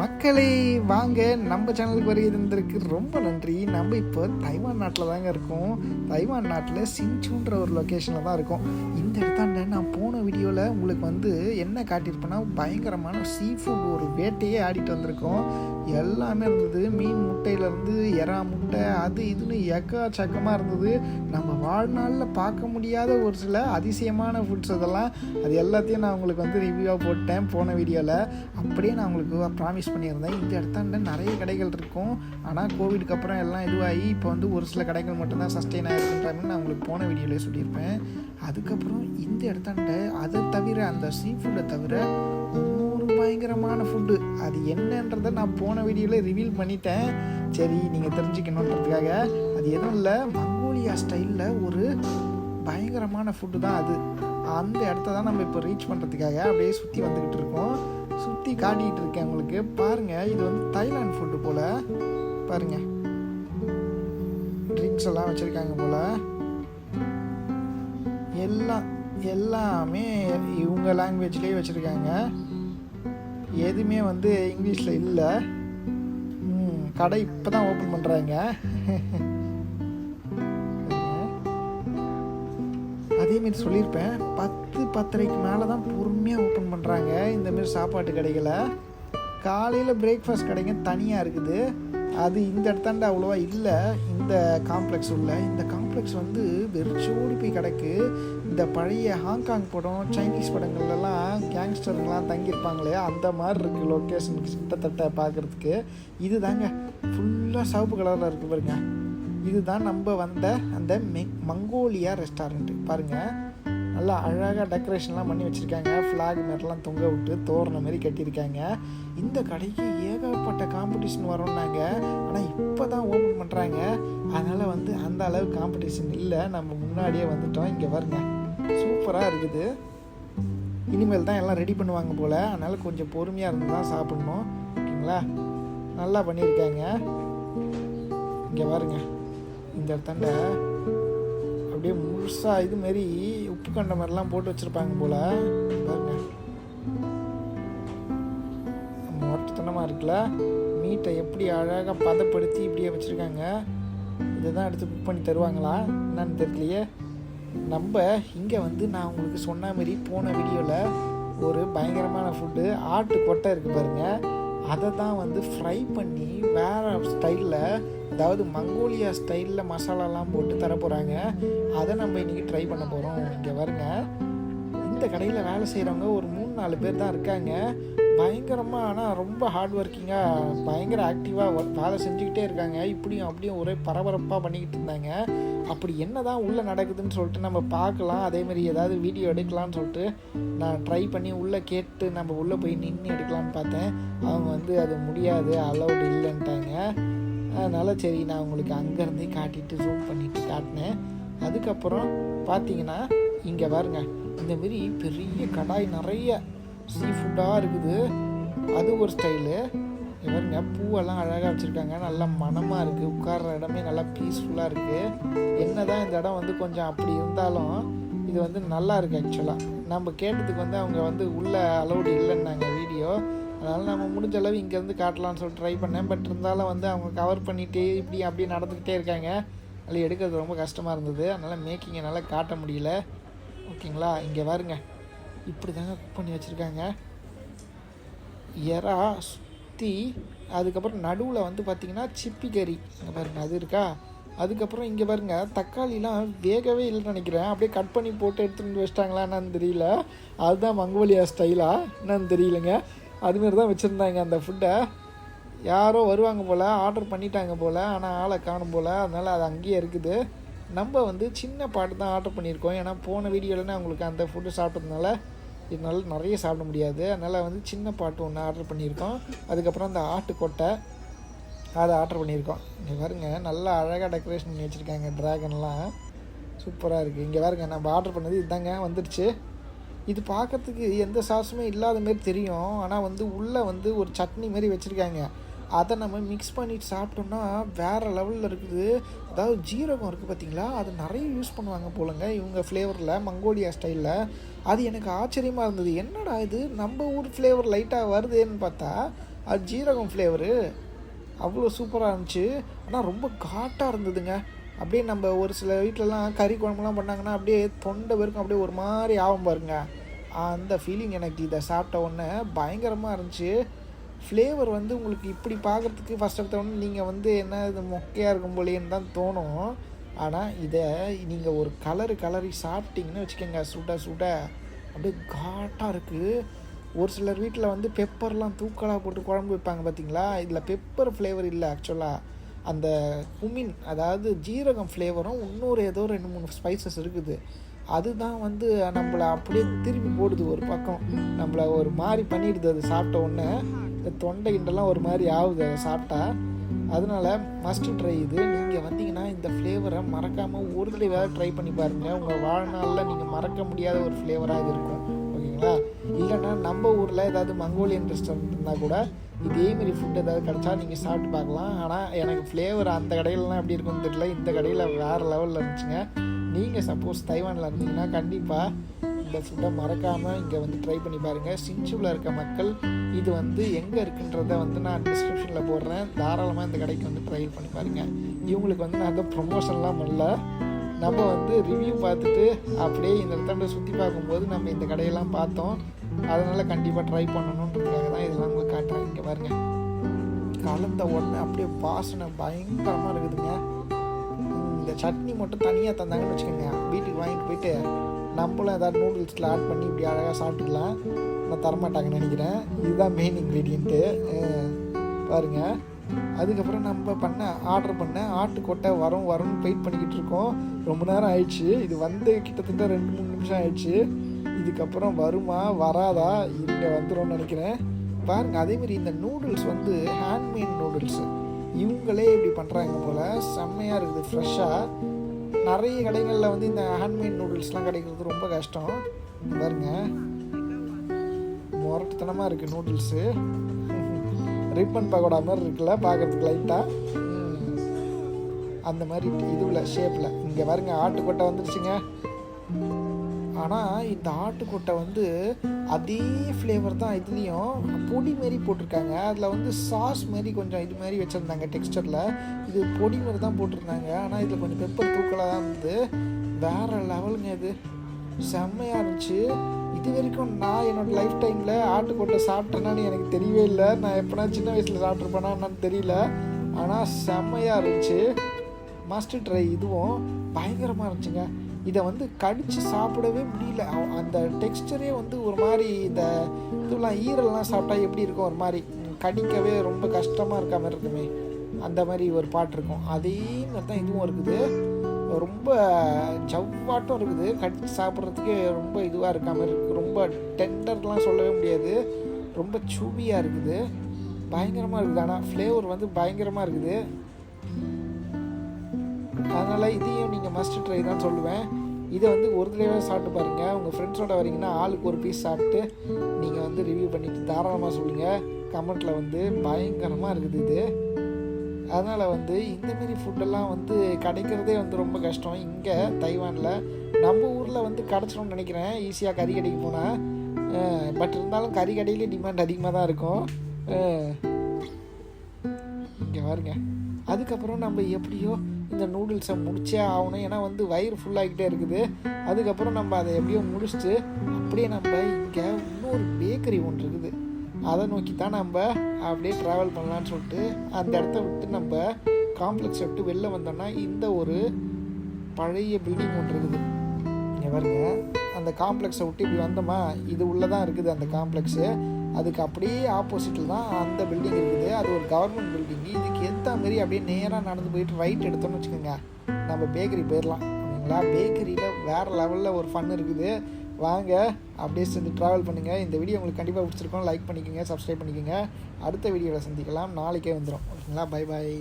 மக்களை வாங்க நம்ம சேனலுக்கு வருகை இருந்திருக்கு ரொம்ப நன்றி. நம்ம இப்போ தைவான் நாட்டில் தாங்க இருக்கோம். தைவான் நாட்டில் சின்சூன்ற ஒரு லொக்கேஷனில் தான் இருக்கோம். இந்த இடத்தாண்ட நான் போன வீடியோவில் உங்களுக்கு வந்து என்ன காட்டியிருப்பேன்னா பயங்கரமான சீ ஃபுட் ஒரு வேட்டையே ஆடிட்டு வந்திருக்கோம். எல்லாமே இருந்தது. மீன் முட்டை முட்டையிலேருந்து எறா முட்டை அது இதுன்னு எக்கச்சக்கமாக இருந்தது. நம்ம வாழ்நாளில் பார்க்க முடியாத ஒரு சில அதிசயமான ஃபுட்ஸ் அதெல்லாம். அது எல்லாத்தையும் நான் உங்களுக்கு வந்து ரிவ்யூவாக போட்டேன் போன வீடியோவில் அப்படியே நான் உங்களுக்கு ப்ராமிஸ் பண்ணியிருந்தேன். இந்த இடத்தாண்ட நிறைய கடைகள் இருக்கும். ஆனால் கோவிடுக்கு அப்புறம் எல்லாம் இதுவாகி இப்போ வந்து ஒரு சில கடைகள் மட்டும்தான் சஸ்டெயின் ஆகிருக்குன்ற நான் உங்களுக்கு போன வீடியோலேயே சொல்லியிருப்பேன். அதுக்கப்புறம் இந்த இடத்தாண்ட அதை தவிர அந்த சீ ஃபுட்டை தவிர பயங்கரமான ஃபுட்டு அது என்னன்றதை நான் போன வீடியோவில் ரிவீல் பண்ணிட்டேன். சரி நீங்கள் தெரிஞ்சுக்கணுன்றதுக்காக அது எதுவும் இல்லை. மங்கோலியா ஸ்டைலில் ஒரு பயங்கரமான ஃபுட்டு தான் அது. அந்த இடத்த தான் நம்ம இப்போ ரீச் பண்ணுறதுக்காக அப்படியே சுற்றி வந்துக்கிட்டு இருக்கோம். சுற்றி காட்டிகிட்டு இருக்கேன் உங்களுக்கு. பாருங்கள் இது வந்து தைலாண்ட் ஃபுட்டு போல். பாருங்கள் ட்ரிங்க்ஸ் எல்லாம் வச்சுருக்காங்க போல். எல்லாம் எல்லாமே இவங்க லாங்குவேஜ்லேயே வச்சுருக்காங்க. எதுவுமே வந்து இங்கிலீஷில் இல்லை. கடை இப்போ தான் ஓப்பன் பண்ணுறாங்க அதேமாரி சொல்லியிருப்பேன் பத்து பத்தரைக்கு மேலே தான் பொறுமையாக ஓப்பன் பண்ணுறாங்க இந்தமாரி சாப்பாட்டு கடைகளை. காலையில் பிரேக்ஃபாஸ்ட் கடைங்க தனியாக இருக்குது. அது இந்த இடத்தாண்ட அவ்வளோவா இல்லை. இந்த காம்ப்ளெக்ஸ் உள்ள இந்த காம்ப்ளெக்ஸ் வந்து வெறிச்சோடி போய் கிடக்கு. இந்த பழைய ஹாங்காங் படம் சைனீஸ் படங்கள்லாம் கேங்ஸ்டருங்கெலாம் தங்கியிருப்பாங்களே அந்த மாதிரி இருக்குது லொக்கேஷனுக்கு கிட்டத்தட்ட பார்க்குறதுக்கு. இது தாங்க ஃபுல்லாக சிவப்பு கலரில் இருக்குது பாருங்க. இதுதான் நம்ம வந்த அந்த மெ மங்கோலியா ரெஸ்டாரண்ட்டு பாருங்கள் நல்லா அழகாக டெக்கரேஷன்லாம் பண்ணி வச்சுருக்காங்க. ஃப்ளாக் மாரிலாம் தொங்க விட்டு தோரண மாதிரி கட்டியிருக்காங்க. இந்த கடைக்கு ஏகப்பட்ட காம்படிஷன் வரும்னாங்க. ஆனால் இப்போ தான் ஓப்பன் பண்ணுறாங்க அதனால் வந்து அந்த அளவு காம்படிஷன் இல்லை. நம்ம முன்னாடியே வந்துட்டோம். இங்கே பாருங்க. சூப்பராக இருக்குது. இனிமேல் தான் எல்லாம் ரெடி பண்ணுவாங்க போல். அதனால் கொஞ்சம் பொறுமையாக இருந்து தான் சாப்பிட்ணும். ஓகேங்களா? நல்லா பண்ணியிருக்காங்க. இங்கே பாருங்க. இந்த இடத்தாண்ட அப்படியே முழுசாக இது மாரி உப்பு கண்ட மாதிரிலாம் போட்டு வச்சுருப்பாங்க போல். பாருங்க. மொட்டத்தனமாக இருக்குல்ல? மீட்டை எப்படி அழகாக பதப்படுத்தி இப்படியே வச்சுருக்காங்க. இதை தான் எடுத்து குக் பண்ணி தருவாங்களா? என்னன்னு தெரியலையே. நம்ம இங்கே வந்து நான் உங்களுக்கு சொன்ன மாதிரி போன வீடியோவில் ஒரு பயங்கரமான ஃபுட்டு ஆட்டு கொட்டை இருக்குது பாருங்கள் அதை தான் வந்து ஃப்ரை பண்ணி வேறு ஸ்டைலில் அதாவது மங்கோலியா ஸ்டைலில் மசாலாலாம் போட்டு தர போகிறாங்க அதை நம்ம இன்றைக்கி ட்ரை பண்ண போகிறோம் இங்கே வருங்க இந்த கடையில் வேலை செய்கிறவங்க ஒரு மூணு நாலு பேர் தான் இருக்காங்க. பயங்கரமாக ஆனால் ரொம்ப ஹார்ட் ஒர்க்கிங்காக பயங்கர ஆக்டிவாக வேலை செஞ்சுக்கிட்டே இருக்காங்க. இப்படியும் அப்படியும் ஒரே பரபரப்பாக பண்ணிக்கிட்டு இருந்தாங்க. அப்படி என்ன தான் உள்ளே நடக்குதுன்னு சொல்லிட்டு நம்ம பார்க்கலாம். அதேமாதிரி ஏதாவது வீடியோ எடுக்கலாம்னு சொல்லிட்டு நான் ட்ரை பண்ணி உள்ளே கேட்டு நம்ம உள்ளே போய் நின்று எடுக்கலான்னு பார்த்தேன். அவங்க வந்து அது முடியாது அலௌடு இல்லைன்ட்டாங்க. அதனால் சரி நான் உங்களுக்கு அங்கேருந்தே காட்டிட்டு ஜூம் பண்ணிட்டு காட்டினேன். அதுக்கப்புறம் பார்த்தீங்கன்னா இங்கே பாருங்க இந்த மாரி பெரிய கடாய் நிறைய சீ ஃபுட்டாக இருக்குது. அது ஒரு ஸ்டைலு பாருங்க பூவெல்லாம் அழகாக வச்சுருக்காங்க. நல்லா மனமாக இருக்குது உட்கார்ற இடமே நல்லா பீஸ்ஃபுல்லாக இருக்குது என்ன தான் இந்த இடம் வந்து கொஞ்சம் அப்படி இருந்தாலும் இது வந்து நல்லா இருக்குது ஆக்சுவலாக நம்ம கேட்டதுக்கு வந்து அவங்க வந்து உள்ள அலௌடு இல்லைன்னாங்க வீடியோ அதனால் நம்ம முடிஞ்ச அளவு இங்கேருந்து காட்டலாம்னு சொல்லிட்டு ட்ரை பண்ணேன். பட் இருந்தாலும் வந்து அவங்க கவர் பண்ணிகிட்டே இப்படி அப்படியே நடந்துக்கிட்டே இருக்காங்க. அதில் எடுக்கிறது ரொம்ப கஷ்டமாக இருந்தது. அதனால் மேக்கிங் என்னால் காட்ட முடியல. ஓகேங்களா இங்கே பாருங்க. இப்படி தாங்க குக் பண்ணி வச்சுருக்காங்க. எறா சுற்றி அதுக்கப்புறம் நடுவில் வந்து பார்த்திங்கன்னா சிப்பி கறி. இங்கே பாருங்க அது இருக்கா? அதுக்கப்புறம் இங்கே பாருங்க தக்காளிலாம் வேகவே இல்லைன்னு நினைக்கிறேன். அப்படியே கட் பண்ணி போட்டு எடுத்துகிட்டு வச்சிட்டாங்களா என்னன்னு தெரியல. அதுதான் மங்கோலியா ஸ்டைலாக என்னன்னு தெரியலங்க. அதுமாரி தான் வச்சுருந்தாங்க அந்த ஃபுட்டை யாரோ வருவாங்க போல் ஆர்டர் பண்ணிட்டாங்க போல் ஆனால் ஆளை காணும் போல். அதனால் அது அங்கேயே இருக்குது. நம்ம வந்து சின்ன பாட்டு தான் ஆர்டர் பண்ணியிருக்கோம். ஏன்னா போன வீடியோவில் உங்களுக்கு அந்த ஃபுட்டு சாப்பிட்டதுனால இதனால் நிறைய சாப்பிட முடியாது. அதனால் வந்து சின்ன பாட்டு ஒன்று ஆர்டர் பண்ணியிருக்கோம். அதுக்கப்புறம் அந்த ஆட்டுக்கொட்டை அதை ஆர்டர் பண்ணியிருக்கோம். இங்கே பாருங்க நல்லா அழகாக டெக்கரேஷன் பண்ணி வச்சுருக்காங்க ட்ராகன்லாம் சூப்பராக இருக்குது இங்கே பாருங்க நம்ம ஆர்டர் பண்ணது இதுதாங்க வந்துடுச்சு. இது பார்க்கறதுக்கு எந்த சாஸுமே இல்லாத மாரி தெரியும். ஆனால் வந்து உள்ளே வந்து ஒரு சட்னி மாரி வச்சுருக்காங்க. அதை நம்ம மிக்ஸ் பண்ணிட்டு சாப்பிட்டோம்னா வேறு லெவலில் இருக்குது. அதாவது ஜீரகம் இருக்குது பார்த்தீங்களா அது நிறைய யூஸ் பண்ணுவாங்க போலங்க. இவங்க ஃப்ளேவரில் மங்கோலியா ஸ்டைலில் அது எனக்கு ஆச்சரியமாக இருந்தது. என்னடா இது? நம்ம ஊர் ஃப்ளேவர் லைட்டாக வருதேன்னு பார்த்தா அது ஜீரகம் ஃப்ளேவரு அவ்வளோ சூப்பராக இருந்துச்சு. ஆனால் ரொம்ப காட்டாக இருந்ததுங்க. அப்படியே நம்ம ஒரு சில வீட்டிலலாம் கறி குழம்புலாம் பண்ணாங்கன்னா அப்படியே தொண்டை வெறுக்கும் அப்படியே ஒரு மாதிரி ஆகும் பாருங்க. அந்த ஃபீலிங் எனக்கு. இதை சாப்பிட்ட உடனே பயங்கரமாக இருந்துச்சு. ஃப்ளேவர் வந்து உங்களுக்கு இப்படி பார்க்குறதுக்கு ஃபஸ்ட் ஆஃப் உடனே நீங்கள் வந்து என்ன இது மொக்கையாக இருக்கும் போலேன்னு தான் தோணும். ஆனால் இதை நீங்கள் ஒரு கலரு கலரி சாப்பிட்டிங்கன்னு வச்சுக்கோங்க. சுட சுட. அப்படியே காட்டாக இருக்குது ஒரு சிலர் வீட்டில் வந்து பெப்பர்லாம் தூக்கலாக போட்டு குழம்பு வைப்பாங்க பார்த்தீங்களா இதில் பெப்பர் ஃப்ளேவர் இல்லை ஆக்சுவலாக அந்த குமின் அதாவது ஜீரகம் ஃப்ளேவரும் இன்னொரு ஏதோ ரெண்டு மூணு ஸ்பைசஸ் இருக்குது. அதுதான் வந்து நம்மளை அப்படியே திருப்பி போடுது ஒரு பக்கம். நம்மளை ஒரு மாதிரி பண்ணிடுது அது சாப்பிட்ட உடனே. இந்த தொண்டை கிண்டெல்லாம் ஒரு மாதிரி ஆகுது அதை சாப்பிட்டா. அதனால மஸ்ட் ட்ரை இது. நீங்கள் வந்தீங்கன்னா இந்த ஃப்ளேவரை மறக்காமல் ஒரு தடவை ட்ரை பண்ணி பாருங்கள் உங்கள் வாழ்நாளில் நீங்கள் மறக்க முடியாத ஒரு ஃப்ளேவராக இது இருக்கும். ஓகேங்களா? இல்லைன்னா நம்ம ஊரில் ஏதாவது மங்கோலியன் ரெஸ்டாரண்ட் இருந்தால் கூட இதேமாரி ஃபுட் ஏதாவது கிடச்சா நீங்கள் சாப்பிட்டு பார்க்கலாம். ஆனால் எனக்கு ஃப்ளேவர் அந்த கடையிலலாம் எப்படி இருக்கும்னு தெரியல. இந்த கடையில் வேறு லெவலில் இருந்துச்சுங்க. நீங்கள் சப்போஸ் தைவானில் இருந்தீங்கன்னா கண்டிப்பாக இந்த ஃபுட்டை மறக்காமல் இங்கே வந்து ட்ரை பண்ணி பாருங்கள் சிஞ்சூவில் இருக்க மக்கள் இது வந்து எங்கே இருக்குன்றத வந்து நான் டிஸ்கிரிப்ஷனில் போடுறேன். தாராளமாக இந்த கடைக்கு வந்து ட்ரை பண்ணி பாருங்கள் இவங்களுக்கு வந்து நான் வந்து ப்ரொமோஷன்லாம் பண்ணல. நம்ம வந்து ரிவ்யூ பார்த்துட்டு அப்படியே இந்த இடத்த சுற்றி பார்க்கும்போது நம்ம இந்த கடையெல்லாம் பார்த்தோம். அதனால் கண்டிப்பாக ட்ரை பண்ணணுன்றதுக்காக தான் இதெல்லாம் உங்களுக்கு காட்டுறேன். இங்கே பாருங்கள் கலந்த உடனே அப்படியே வாசனை பயங்கரமாக இருக்குதுங்க. இந்த சட்னி மட்டும் தனியாக தந்தாங்கன்னு வச்சுக்கோங்க. வீட்டுக்கு வாங்கிட்டு போயிட்டு நம்மளும் ஏதாவது நூடுல்ஸில் ஆட் பண்ணி இப்படி அழகாக சாப்பிட்டுக்கலாம். நான் தரமாட்டாங்கன்னு நினைக்கிறேன். இதுதான் மெயின் இன்க்ரீடியண்ட்டு பாருங்கள் அதுக்கப்புறம் நம்ம பண்ண ஆர்டர் பண்ண ஆட்டுக்கொட்டை வரும் வரும்னு வெயிட் பண்ணிக்கிட்டு இருக்கோம். ரொம்ப நேரம் ஆயிடுச்சு. இது வந்து கிட்டத்தட்ட ரெண்டு மூணு நிமிஷம் ஆயிடுச்சு. இதுக்கப்புறம் வருமா வராதா? இங்கே வந்துரும்னு நினைக்கிறேன். பாருங்க அதேமாரி இந்த நூடுல்ஸ் வந்து ஹேண்ட்மேட் நூடுல்ஸ் இவங்களே இப்படி பண்ணுறாங்க போல். செம்மையாக இருக்குது ஃப்ரெஷ்ஷாக நிறைய கடைகளில் வந்து இந்த ஹேண்ட்மேட் நூடுல்ஸ்லாம் கிடைக்கிறது ரொம்ப கஷ்டம். பாருங்க. முரட்டுத்தனமாக இருக்குது நூடுல்ஸு ரிப்பன் பகோடா மாதிரி இருக்குல்ல பார்க்குறதுக்கு லைட்டாக அந்த மாதிரி இதுவில் ஷேப்பில் இங்கே பாருங்க ஆட்டுக்கொட்டை வந்துருச்சுங்க. ஆனால் இந்த ஆட்டுக்கொட்டை வந்து அதே ஃப்ளேவர் தான் இதுலேயும். பொடி மாரி போட்டிருக்காங்க. அதில் வந்து சாஸ் மாரி கொஞ்சம் இது மாதிரி வச்சுருந்தாங்க டெக்ஸ்டரில் இது பொடி மாதிரி தான் போட்டிருந்தாங்க. ஆனால் இதில் கொஞ்சம் பெப்பர் தூக்கலாக தான் இருந்தது. வேறு லெவலுங்க இது. செம்மையாக இருந்துச்சு. இது வரைக்கும் நான் என்னோடய லைஃப் டைமில் ஆட்டுக்கொட்டை சாப்பிட்டேனான்னு எனக்கு தெரியவே இல்லை. நான் எப்போனா சின்ன வயசில் சாப்பிட்ருப்பேனா என்னன்னு தெரியல. ஆனால் செம்மையாக இருந்துச்சு. மஸ்ட் ட்ரை இதுவும் பயங்கரமாக இருந்துச்சுங்க. இதை வந்து கடித்து சாப்பிடவே முடியல. அவ- அந்த டெக்ஸ்டரே வந்து ஒரு மாதிரி இந்த இதெல்லாம் ஈரல்லாம் சாப்பிட்டா எப்படி இருக்கும்? ஒரு மாதிரி கடிக்கவே ரொம்ப கஷ்டமாக இருக்க மாதிரி இருக்குமே. அந்த மாதிரி ஒரு பாட்டு இருக்கும். அதே மாதிரி தான் இதுவும் இருக்குது. ரொம்ப ஜவ்வாட்டம் இருக்குது. கடித்து சாப்பிட்றதுக்கே ரொம்ப இதுவாக இருக்க மாதிரி இருக்குது ரொம்ப டெண்டர்லாம் சொல்லவே முடியாது. ரொம்ப சூவியாக இருக்குது. பயங்கரமாக இருக்குது. ஆனால் ஃப்ளேவர் வந்து பயங்கரமாக இருக்குது. அதனால் இதையும் நீங்கள் மஸ்ட் ட்ரை தான் சொல்லுவேன். இதை வந்து ஒரு தடவை சாப்பிட்டு பாருங்கள் உங்கள் ஃப்ரெண்ட்ஸோட வரீங்கன்னா ஆளுக்கு ஒரு பீஸ் சாப்பிட்டு நீங்கள் வந்து ரிவ்யூ பண்ணிவிட்டு தாராளமாக சொல்லுங்கள் கமெண்ட்டில் வந்து பயங்கரமாக இருக்குது இது. அதனால் வந்து இந்தமாரி ஃபுட்டெல்லாம் வந்து கிடைக்கிறதே வந்து ரொம்ப கஷ்டம். இங்கே தைவானில் நம்ம ஊரில் வந்து கிடச்சிடும்னு நினைக்கிறேன். ஈஸியாக கறி கடைக்கு போனால் பட் இருந்தாலும் கறி கடையிலே டிமாண்ட் அதிகமாக தான் இருக்கும். இங்கே பாருங்க. அதுக்கப்புறம் நம்ம எப்படியோ இந்த நூடுல்ஸை முடிச்சே ஆகணும். ஏன்னா வந்து வயிறு ஃபுல்லாகிக்கிட்டே இருக்குது. அதுக்கப்புறம் நம்ம அதை எப்படியோ முடிச்சுட்டு அப்படியே நம்ம இங்கே இன்னொரு பேக்கரி ஒன்று இருக்குது. அதை நோக்கி தான் நம்ம அப்படியே ட்ராவல் பண்ணலான்னு சொல்லிட்டு அந்த இடத்த விட்டு நம்ம காம்ப்ளெக்ஸை விட்டு வெளில வந்தோம்னா இந்த ஒரு பழைய பில்டிங் ஒன்று இருக்குது. இங்கே பாருங்க. அந்த காம்ப்ளெக்ஸை விட்டு இப்படி வந்தோமா? இது உள்ளே தான் இருக்குது அந்த காம்ப்ளெக்ஸு அதுக்கு அப்படியே ஆப்போசிட்டில் தான் அந்த பில்டிங் இருக்குது. அது ஒரு கவர்மெண்ட் பில்டிங் இதுக்கு ஏற்ற மாரி அப்படியே நேராக நடந்து போயிட்டு ரைட் எடுத்தோம்னு வச்சுக்கோங்க. நம்ம பேக்கரி போயிடலாம் ஓகேங்களா பேக்கரியில் வேறு லெவலில் ஒரு ஃபன் இருக்குது. வாங்க அப்படியே சேர்ந்து ட்ராவல் பண்ணுங்கள் இந்த வீடியோ உங்களுக்கு கண்டிப்பாக பிடிச்சிருக்கோம். லைக் பண்ணிக்கோங்க சப்ஸ்கிரைப் பண்ணிக்கோங்க. அடுத்த வீடியோவில் சந்திக்கலாம். நாளைக்கே வந்துடும் ஓகேங்களா பை பாய்